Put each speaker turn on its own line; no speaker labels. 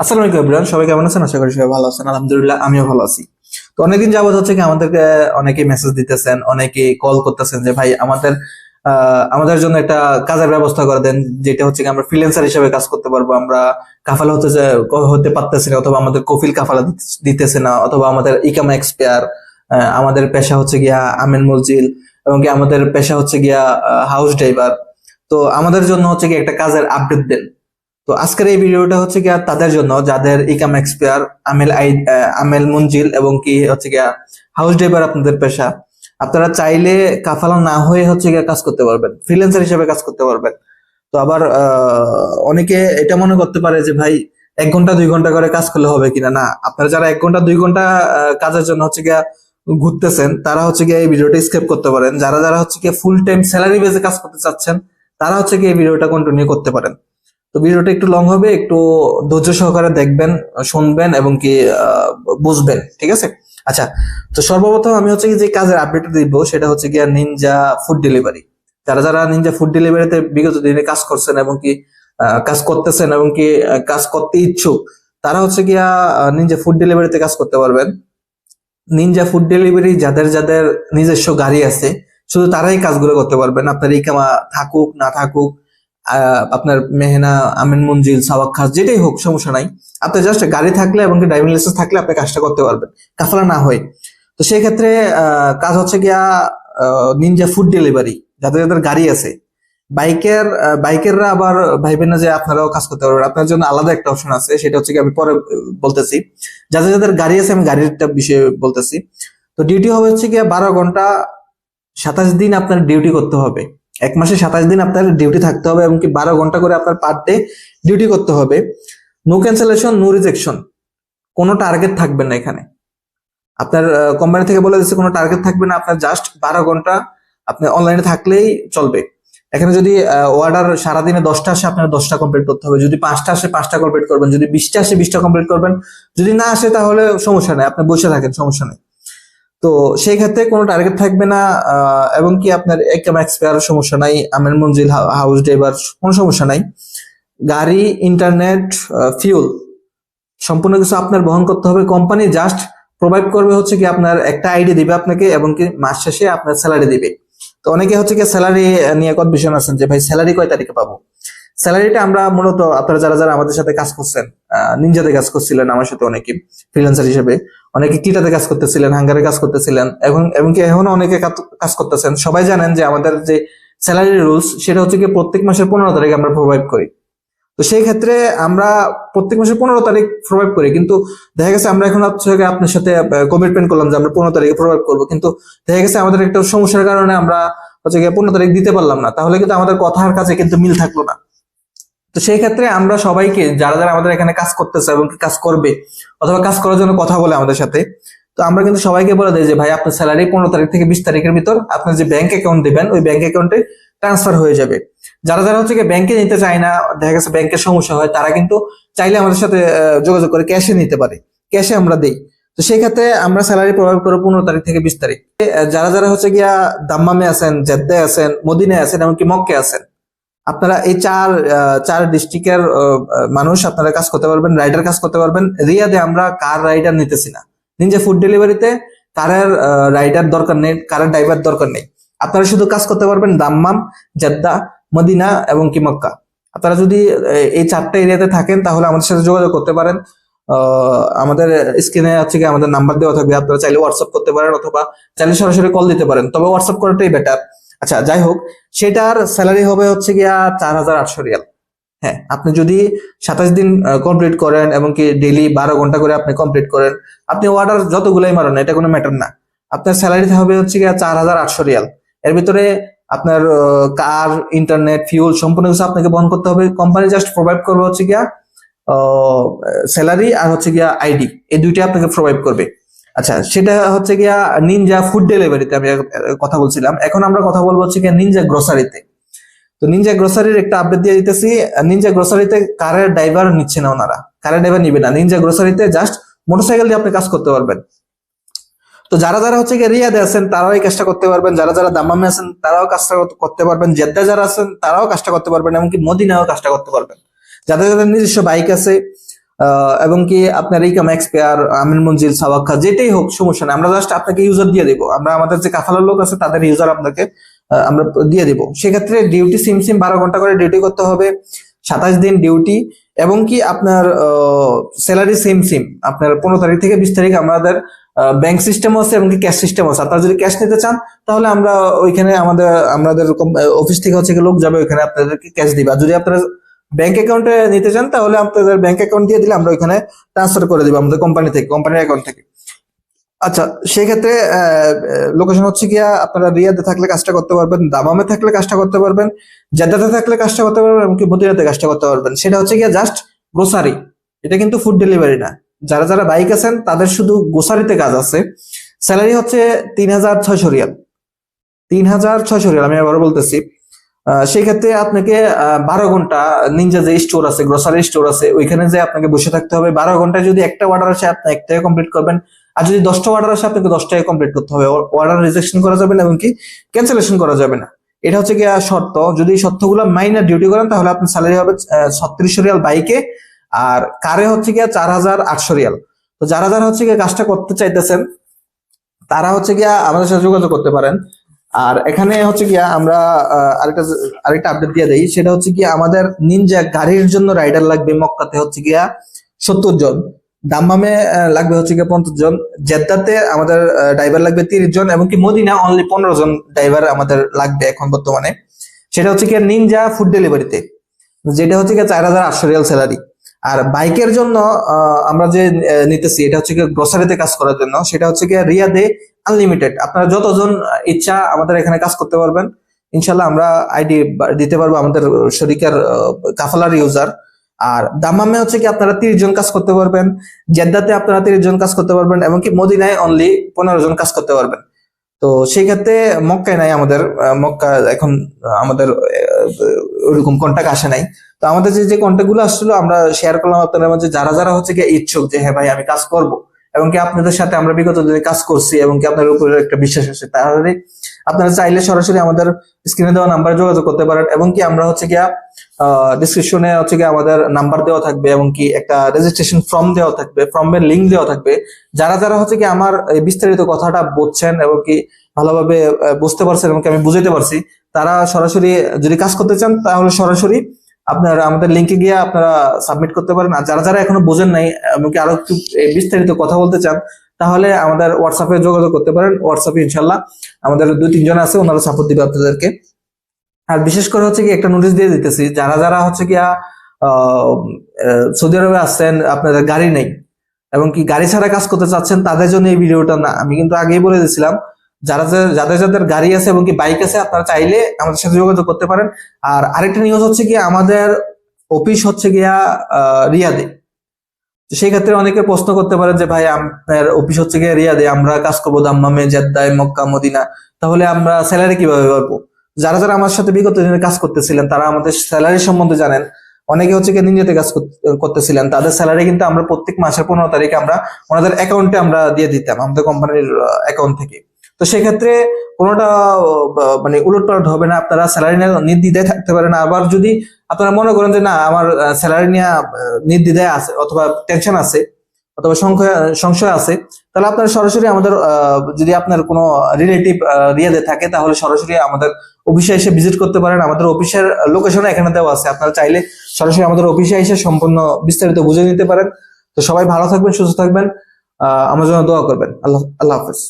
আসসালামু আলাইকুম এভরিওয়ান সবাই কেমন আছেন? আশা করি সবাই ভালো আছেন। আলহামদুলিল্লাহ, আমিও ভালো আছি। তো অনেকদিন যাবত হচ্ছে কি আমাদেরকে অনেকে মেসেজ দিতেছেন অনেকে কল করতেছেন যে, ভাই, আমাদের আমাদের জন্য একটা কাজের ব্যবস্থা করে দেন, যেটা হচ্ছে কি আমরা ফ্রিল্যান্সার হিসেবে কাজ করতে পারব। আমরা কাফালা হতে হতে পারতেছি না, অথবা আমাদের কফিল কাফালা দিতে- দিতেছে না, অথবা আমাদের ইকামা এক্সপায়ার আমাদের পেশা হচ্ছে গিয়া আমেন মসজিদ এবং কি আমাদের পেশা হচ্ছে গিয়া হাউস ড্রাইভার তো আমাদের জন্য হচ্ছে কি একটা কাজের আপডেট দেন। তো আজকের এই ভিডিওটা হচ্ছে গিয়া তাদের জন্য, যাদের ইকাম এক্সপায়ার, আমেল আই আমেল মঞ্জিল এবং কি হচ্ছে গিয়া হাউস ড্রাইভার আপনাদের পেশা, আপনারা চাইলে কাফালা না হয়ে হচ্ছে গিয়া কাজ করতে পারবেন ফ্রিল্যান্সার হিসেবে কাজ করতে পারবেন। তো আবার অনেকে এটা মনে করতে পারে যে ভাই, এক ঘণ্টা, দুই ঘণ্টা করে কাজ করলে হবে কিনা? না, আপনারা যারা এক ঘণ্টা, দুই ঘণ্টা কাজের জন্য হচ্ছে গিয়া ঘুরতেছেন, তারা হচ্ছে গিয়ে এই ভিডিওটা স্কিপ করতে পারেন। যারা যারা হচ্ছে গিয়ে ফুল টাইম স্যালারি বেসে কাজ করতে চাচ্ছেন, তারা হচ্ছে গিয়ে এই ভিডিওটা কন্টিনিউ করতে পারেন। তো ভিডিওটা একটু লং হবে, একটু ধৈর্য সহকারে দেখবেন, শুনবেন এবং কি বুঝবেন, ঠিক আছে? আচ্ছা তো সর্বপ্রথম আমি হচ্ছে যে কাজের আপডেট দিব, সেটা হচ্ছে গিয়া নিনজা ফুড ডেলিভারি যারা যারা নিনজা ফুড ডেলিভারিতে বিগত দিনে কাজ করছেন এবং কি কাজ করতেছেন এবং কি কাজ করতে ইচ্ছুক, তারা হচ্ছে গিয়া নিনজা ফুড ডেলিভারিতে কাজ করতে পারবেন। নিনজা ফুড ডেলিভারি যাদের যাদের নিজস্ব গাড়ি আছে, শুধু তারাই কাজগুলো করতে পারবেন। আপনার ইকামা থাকুক, না থাকুক আপনার মেহনা, আমিন মঞ্জিল, সাওয়াক খাস, যেটাই হোক, সমস্যা নাই। আপনার জাস্ট গাড়ি থাকলে এবং ড্রাইভিং লাইসেন্স থাকলে আপনি কাজটা করতে পারবেন। কাফালা না হয়। তো সেই ক্ষেত্রে কাজ হচ্ছে গিয়া নিনজা ফুড ডেলিভারি যাদের যাদের গাড়ি আছে। বাইকের বাইকেররা আবার ভাইবেন না যে আপনারাও কাজ করতে পারবেন। আপনার জন্য আলাদা একটা অপশন আছে, সেটা হচ্ছে কি আমি পরে বলতেছি। যাদের যাদের গাড়ি আছে, আমি গাড়িটা বিষয়ে বলতেছি। তো ডিউটি হবে হচ্ছে গিয়া বারো ঘণ্টা সাতাশ দিন আপনার ডিউটি করতে হবে। এক মাসে সাতাশ দিন আপনার ডিউটি থাকতে হবে এবং কি বারো ঘণ্টা করে আপনার পার ডে ডিউটি করতে হবে। নো ক্যান্সেলেশন নো রিজেকশন কোনো টার্গেট থাকবে না এখানে। আপনার কোম্পানি থেকে বলে দিচ্ছে কোনো টার্গেট থাকবে না, আপনার জাস্ট বারো ঘণ্টা আপনি অনলাইনে থাকলেই চলবে। এখানে যদি অর্ডার সারাদিনে দশটা আসে, আপনার দশটা কমপ্লিট করতে হবে। যদি পাঁচটা আসে, পাঁচটা কমপ্লিট করবেন। যদি বিশটা আসে, বিশটা কমপ্লিট করবেন। যদি না আসে, তাহলে সমস্যা নেই। আপনি বসে থাকেন, সমস্যা নেই। তো সেই ক্ষেত্রে কোনো টার্গেট থাকবে না এবং কি আপনার একদম এক্সপায়ার সমস্যা নাই, আমের মঞ্জিল হাউস ড্রাইভার কোনো সমস্যা নাই। গাড়ি ইন্টারনেট ফিউল সম্পূর্ণ কিছু আপনার বহন করতে হবে। কোম্পানি জাস্ট প্রোভাইড করবে হচ্ছে কি আপনার একটা আইডি দিবে আপনাকে এবং কি মাস শেষে আপনার স্যালারি দিবে। তো অনেকে হচ্ছে কি স্যালারি নিয়ে কত বিষয় আছেন যে ভাই স্যালারি কয় তারিখে পাবো? স্যালারিটা আমরা মূলত আপনারা যারা যারা আমাদের সাথে কাজ করছেন নিনজাতে কাজ করছিলেন আমার সাথে অনেকে ফ্রিল্যান্সার হিসেবে অনেকে কিটাতে কাজ করতেছিলেন, হাঙ্গারে কাজ করতেছিলেন, এবং এবং কি এখনও অনেকে কাজ- কাজ করতেছেন। সবাই জানেন যে আমাদের যে স্যালারি রুলস সেটা হচ্ছে কি প্রত্যেক মাসের পনেরো তারিখ আমরা প্রোভাইড করি। তো সেই ক্ষেত্রে আমরা প্রত্যেক মাসের পনেরো তারিখ প্রোভাইড করি, কিন্তু দেখা গেছে আমরা এখন হচ্ছে আপনার সাথে কমিটমেন্ট করলাম যে আমরা পনেরো তারিখে প্রোভাইড করব, কিন্তু দেখা গেছে আমাদের একটা সমস্যার কারণে আমরা হচ্ছে গিয়ে পনেরো তারিখ দিতে পারলাম না। তাহলে কিন্তু আমাদের কথার কাছে কিন্তু মিল থাকল না। তো সেই ক্ষেত্রে আমরা সবাইকে, যারা যারা আমাদের এখানে কাজ করতেছে এবং কাজ করবে, অথবা কাজ করার জন্য কথা বলে আমাদের সাথে, তো আমরা কিন্তু সবাইকে বলে দিই যে, ভাই, আপনার স্যালারি পনেরো তারিখ থেকে বিশ তারিখের ভিতর আপনার যে ব্যাংক অ্যাকাউন্ট দিবেন, ওই ব্যাংক অ্যাকাউন্টে ট্রান্সফার হয়ে যাবে। যারা যারা হচ্ছে ব্যাংকে নিতে চায় না, দেখা গেছে ব্যাংকের সমস্যা হয়, তারা কিন্তু চাইলে আমাদের সাথে যোগাযোগ করে ক্যাশে নিতে পারে। ক্যাশে আমরা দেই। তো সেই ক্ষেত্রে আমরা স্যালারি প্রভাব করব পনেরো তারিখ থেকে বিশ তারিখ। যারা যারা হচ্ছে গিয়া দাম্মামে আছেন, জেদ্দায় আছেন, মদিনায় আছেন, এমনকি মক্কে আছেন আপনারা এই চার চার ডিস্ট্রিক্টের মানুষ আপনারা কাজ করতে পারবেন রাইডার কাজ করতে পারবেন। রিয়াদে আমরা কার রাইডার নিতেছি না। নিজে ফুড ডেলিভারিতে কারের রাইডার দরকার নেই, কারের ড্রাইভার দরকার নেই। আপনারা শুধু কাজ করতে পারবেন দাম্মাম, জেদ্দা, মদিনা এবং কি মক্কা। আপনারা যদি এই চারটা এরিয়াতে থাকেন, তাহলে আমাদের সাথে যোগাযোগ করতে পারেন। আমাদের স্ক্রিনে হচ্ছে কি আমাদের নাম্বার দেওয়া থাকবে। আপনারা চাইলে হোয়াটসঅ্যাপ করতে পারেন অথবা চাইলে সরাসরি কল দিতে পারেন। তবে হোয়াটসঅ্যাপ করাটাই বেটার আচ্ছা যাই হোক, সেটার স্যালারি হবে হচ্ছে গিয়া চার হাজার আটশো রিয়াল। হ্যাঁ আপনি যদি সাতাশ দিন কমপ্লিট করেন এবং কি ডেলি বারো ঘণ্টা করে আপনি কমপ্লিট করেন, আপনি অর্ডার যতগুলাই মারেন, এটা কোনো ম্যাটার না। আপনার স্যালারি হবে হচ্ছে গিয়া চার হাজার আটশো রিয়াল। এর ভিতরে আপনার কার ইন্টারনেট ফিউল সম্পূর্ণ কিছু আপনাকে বহন করতে হবে। কোম্পানি জাস্ট প্রোভাইড করবে হচ্ছে গিয়া স্যালারি আর হচ্ছে গিয়া আইডি এই দুইটা আপনাকে প্রোভাইড করবে। আচ্ছা সেটা হচ্ছে গিয়া নিনজা ফুড ডেলিভারিতে আমি কথা বলছিলাম। এখন আমরা কথা বলব হচ্ছে গিয়া নিনজা গ্রোসারিতে তো। নিনজা গ্রোসারির একটা আপডেট দিয়ে দিতেছি। নিনজা গ্রোসারিতে কারের ড্রাইভার নিচ্ছে না ওনারা। কারের ড্রাইভার নিবে না। নিনজা গ্রোসারিতে জাস্ট মোটরসাইকেল দিয়ে আপনি কাজ করতে পারবেন। তো যারা যারা হচ্ছে গিয়ে রিয়াদে আছেন, তারাও এই কাজটা করতে পারবেন। যারা যারা দামামে আছেন, তারাও কাজটা করতে পারবেন। জেদ্দা যারা আছেন, তারাও কাজটা করতে পারবেন। এমনকি মদিনাও কাজটা করতে পারবেন। যাদের যাদের নিজস্ব বাইক আছে এবং কি আপনার ইকাম এক্সপায়ার আমিন মঞ্জিল সাওয়াক্কা যেটাই হোক, সমস্যা নেই। আমরা জাস্ট আপনাকে ইউজার দিয়ে দেবো। আমরা আমাদের যে কাফালার লোক আছে, তাদের ইউজার আপনাকে আমরা দিয়ে দিব। সেক্ষেত্রে ডিউটি সিম সিম বারো ঘণ্টা করে ডিউটি করতে হবে, সাতাশ দিন ডিউটি এবং কি আপনার স্যালারি সেম সিম আপনার পনেরো তারিখ থেকে বিশ তারিখ আমাদের ব্যাংক সিস্টেম আছে এবং কি ক্যাশ সিস্টেম আছে। আপনারা যদি ক্যাশ নিতে চান, তাহলে আমরা ওইখানে আমাদের আমাদের অফিস থেকে হচ্ছে লোক যাবে, ওইখানে আপনাদেরকে ক্যাশ দিবে। আর যদি আপনারা ব্যাংক অ্যাকাউন্টে নিতে চান, তাহলে আপনাদের ব্যাংক অ্যাকাউন্ট দিয়ে দিলে আমরা ওইখানে ট্রান্সফার করে দিব আমাদের কোম্পানি থেকে কোম্পানির অ্যাকাউন্ট থেকে। আচ্ছা সেক্ষেত্রে লোকেশন হচ্ছে গিয়া আপনারা রিয়াদে থাকলে কাজটা করতে পারবেন, দামামে থাকলে কাজটা করতে পারবেন, জেদ্দাতে থাকলে কাজটা করতে পারবেন, এমনকি মদিনাতে কাজটা করতে পারবেন। সেটা হচ্ছে গিয়া জাস্ট গ্রোসারি এটা কিন্তু ফুড ডেলিভারি না। যারা যারা বাইক আছেন, তাদের শুধু গ্রোসারিতে কাজ আছে। স্যালারি হচ্ছে তিন হাজার ছয়শো রিয়াল। তিন হাজার ছয়শো রিয়াল, আমি আবার বলতেছি। আহ, সেই ক্ষেত্রে আপনাকে বারো ঘণ্টা নিনজা যে স্টোর আছে গ্রোসারি স্টোর আছে ওইখানে যে আপনাকে বসে থাকতে হবে। বারো ঘন্টায় যদি একটা অর্ডার আসে আপনি একটাই কমপ্লিট করবেন। আর যদি দশটা অর্ডার আসে আপনাকে দশটাই কমপ্লিট করতে হবে। অর্ডার রিজেকশন করা যাবে না এমনকি ক্যান্সেলেশন করা যাবে না। এটা হচ্ছে কি শর্ত। যদি শর্তগুলো মাইনার ডিউটি করেন তাহলে আপনার স্যালারি হবে ছত্রিশশো রিয়াল বাইকে। আর কারে হচ্ছে গিয়া চার হাজার আটশো রিয়াল। তো যারা যারা হচ্ছে গিয়ে কাজটা করতে চাইতেছেন তারা হচ্ছে গিয়া আমাদের সাথে যোগাযোগ করতে পারেন। আর এখানে হচ্ছে কি আমরা আরেকটা আরেকটা আপডেট দিয়ে দেই। সেটা হচ্ছে কি আমাদের নিনজা গাড়ির জন্য রাইডার লাগবে মক্কাতে হচ্ছে গিয়া সত্তর জন। দাম্মামে লাগবে হচ্ছে গিয়া পঞ্চাশ জন। জেদ্দাতে আমাদের ড্রাইভার লাগবে তিরিশ জন এবং কি মদিনা অনলি পনেরো জন ড্রাইভার আমাদের লাগবে এখন বর্তমানে। সেটা হচ্ছে কি নিনজা ফুড ডেলিভারিতে যেটা হচ্ছে কি চার হাজার আটশো রিয়াল স্যালারি আর বাইকের জন্য আমরা যে নিতেছি, এটা হচ্ছে কি গ্রোসারিতে কাজ করার জন্য। সেটা হচ্ছে কি রিয়াদে আনলিমিটেড আপনারা যতজন ইচ্ছা আমাদের এখানে কাজ করতে পারবেন। ইনশাল্লাহ আমরা আইডি দিতে পারব আমাদের শরিকার কাফালার ইউজার আর দামামে হচ্ছে কি আপনারা তিরিশ জন কাজ করতে পারবেন, জেদ্দাতে আপনারা তিরিশ জন কাজ করতে পারবেন এমনকি মদিনায় অনলি পনেরো জন কাজ করতে পারবেন। তো সেই ক্ষেত্রে মক্কায় নাই আমাদের মক্কা এখন আমাদের ওইরকম কন্টাক্ট আসে নাই। তো আমাদের যে যে কন্টাক্টগুলো আসছিল আমরা শেয়ার করলাম আপনাদের মাঝে। যারা যারা হচ্ছে কি ইচ্ছুক যে হ্যাঁ ভাই, আমি কাজ করব। এবং কি আপনাদের সাথে আমরা বিগত দিনে কাজ করছি এবং কি আপনার উপরে একটা বিশ্বাস আছে, তাহলে আপনারা চাইলে সরাসরি আমাদের স্ক্রিনে দেওয়া নাম্বারে যোগাযোগ করতে পারেন এবং কি আমরা হচ্ছে গিয়া ডিসক্রিপশনে হচ্ছে গিয়ে আমাদের নাম্বার দেওয়া থাকবে এবং কি একটা রেজিস্ট্রেশন ফর্ম দেওয়া থাকবে ফর্মের লিঙ্ক দেওয়া থাকবে। যারা যারা হচ্ছে কি আমার এই বিস্তারিত কথাটা বুঝছেন এবং কি ভালোভাবে বুঝতে পারছেন এবং কি আমি বুঝাইতে পারছি, তারা সরাসরি যদি কাজ করতে চান তাহলে সরাসরি আপনারা আমাদের লিঙ্কে গিয়ে আপনারা সাবমিট করতে পারেন। আর যারা যারা এখনও বোঝেন নাই, এমনকি আরও একটু বিস্তারিত কথা বলতে চান, তাহলে আমাদের হোয়াটসঅ্যাপে যোগাযোগ করতে পারেন। হোয়াটসঅ্যাপে ইনশাল্লাহ আমাদের দুই, তিনজন আছে, ওনারা সাপোর্ট দিবে আপনাদেরকে। আর বিশেষ করে হচ্ছে কি, একটা নোটিশ দিয়ে দিতেছি, যারা যারা হচ্ছে কি সৌদি আরবে আসছেন, আপনাদের গাড়ি নেই, এবং কি গাড়ি ছাড়া কাজ করতে চাচ্ছেন, তাদের জন্য এই ভিডিওটা না, আমি কিন্তু আগেই বলে দিয়েছিলাম যারা যাদের যাদের গাড়ি আছে এবং কি বাইক আছে, আপনারা চাইলে আমাদের সাথে যোগাযোগ করতে পারেন। আর আরেকটা নিউজ হচ্ছে কি আমাদের অফিস হচ্ছে গিয়া রিয়াদে। সেই ক্ষেত্রে অনেকে প্রশ্ন করতে পারেন যে, ভাই, আপনার অফিস হচ্ছে গিয়ে রিয়াদে, আমরা কাজ করব দাম্মামে, জেদ্দায়, মক্কা, মদিনা। তাহলে আমরা স্যালারি কীভাবে পাবো? যারা যারা আমার সাথে বিগত দিনে কাজ করতেছিলেন, তারা আমাদের স্যালারি সম্বন্ধে জানেন। অনেকে হচ্ছে গিয়ে নিজেতে কাজ করতে- করতেছিলেন। তাদের স্যালারি কিন্তু আমরা প্রত্যেক মাসের পনেরো তারিখে আমরা ওনাদের অ্যাকাউন্টে আমরা দিয়ে দিতাম, আমাদের কোম্পানির অ্যাকাউন্ট থেকে। তো সেক্ষেত্রে কোনোটা মানে উলটপালট হবে না, আপনারা স্যালারি নিয়ে নির্দ্বিধায় থাকতে পারেন। আবার যদি আপনারা মনে করেন যে না, আমার স্যালারি নিয়ে নির্দ্বিধায় আছে অথবা টেনশন আছে অথবা সংশয় আছে, তাহলে আপনারা সরাসরি আমাদের যদি আপনার কোনো রিলেটিভ রিয়াদে থাকে, তাহলে সরাসরি আমাদের অফিসে এসে ভিজিট করতে পারেন। আমাদের অফিসের লোকেশন এখানে দেওয়া আছে। আপনারা চাইলে সরাসরি আমাদের অফিসে এসে সম্পূর্ণ বিস্তারিত বুঝে নিতে পারেন। তো সবাই ভালো থাকবেন, সুস্থ থাকবেন। আমার জন্য দোয়া করবেন। আল্লাহ আল্লাহ হাফেজ।